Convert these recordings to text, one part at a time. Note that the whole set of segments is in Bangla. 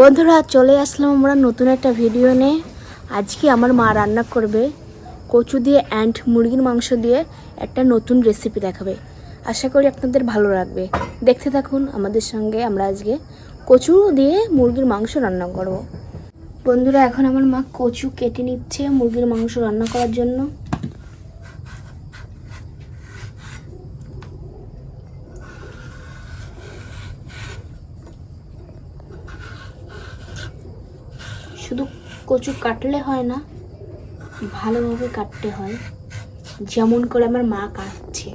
বন্ধুরা, চলে আসলাম আমরা নতুন একটা ভিডিও নিয়ে। আজকে আমার মা রান্না করবে কচু দিয়ে অ্যান্ড মুরগির মাংস দিয়ে একটা নতুন রেসিপি দেখাবে। আশা করি আপনাদের ভালো লাগবে। দেখতে থাকুন, আমাদের সঙ্গে আমরা আজকে কচু দিয়ে মুরগির মাংস রান্না করব। বন্ধুরা, এখন আমার মা কচু কেটে নিচ্ছে মুরগির মাংস রান্না করার জন্য। শুধু কচু কাটলে হয় না, ভালোভাবে কাটতে হয়। যেমন করে আমার মা কাটছে।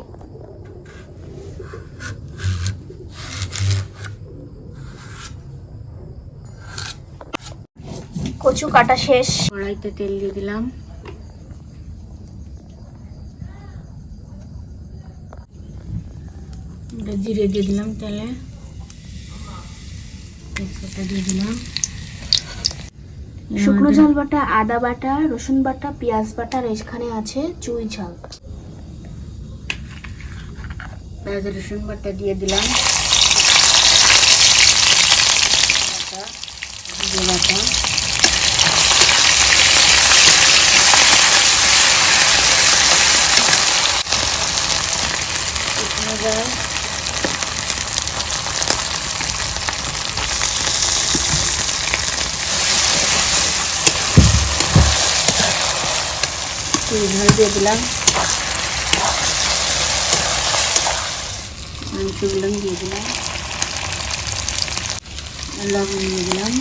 কচু কাটা শেষ। কড়াইতে তেল দিয়ে দিলাম। জিরে দিয়ে দিলাম তেলে। তেজপাতা দিয়ে দিলাম। শুকনো ঝাল বাটা আদা বাটা রসুন বাটা পেঁয়াজ বাটা আর এখানে আছে চুই ঝাল। পেঁয়াজ রসুন বাটা দিয়ে দিলাম। বাটা, জিরে বাটা। ঝাল চুই ঝাল দিয়ে দিলাম মাংসগুলো দিয়ে দিলাম আর লবণ দিয়ে দিলাম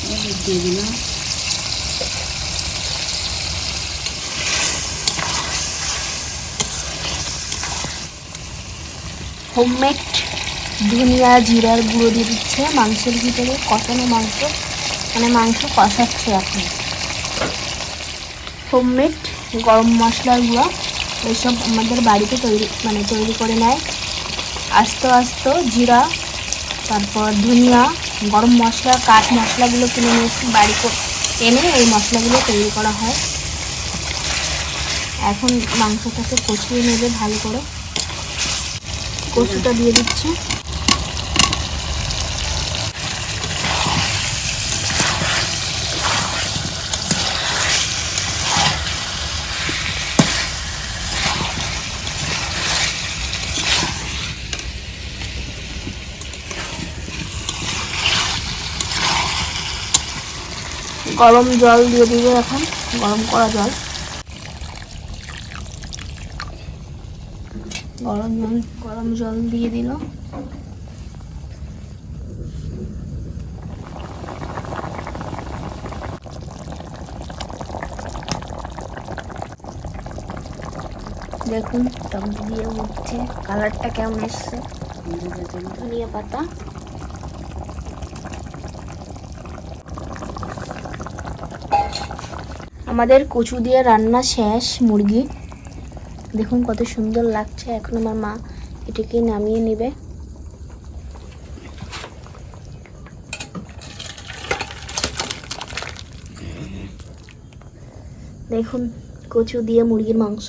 হলুদ দিয়ে দিলাম হোমমেড ধনিয়া, জিরার গুঁড়ো দিয়ে দিচ্ছে। মাংসের ভিতরে কষানো মাংস মানে মাংস কষাচ্ছে এখন। হোমমেড গরম মশলার গুঁড়ো, এসব আমাদের বাড়িতে তৈরি মানে তৈরি করে নেয়। আস্তে আস্তে জিরা, তারপর ধনিয়া, গরম মশলা, কাঠ মশলাগুলো কিনে নিয়ে বাড়ি এনে এই মশলাগুলো তৈরি করা হয়। এখন মাংসটাকে কষিয়ে নেবে ভালো করে। কচুটা দিয়ে দিচ্ছি। গরম জল দিয়ে দিব এখন গরম করা জল। গরম জল গরম জল দিয়ে দিল। দেখুন, টক দিয়ে উঠছে। কালারটা কেমন এসছে? ধনিয়া পাতা। আমাদের কচু দিয়ে রান্না শেষ, মুরগি। দেখুন কত সুন্দর লাগছে, এখন আমার মা এটিকে নামিয়ে নেবে। দেখুন, কচু দিয়ে মুরগির মাংস।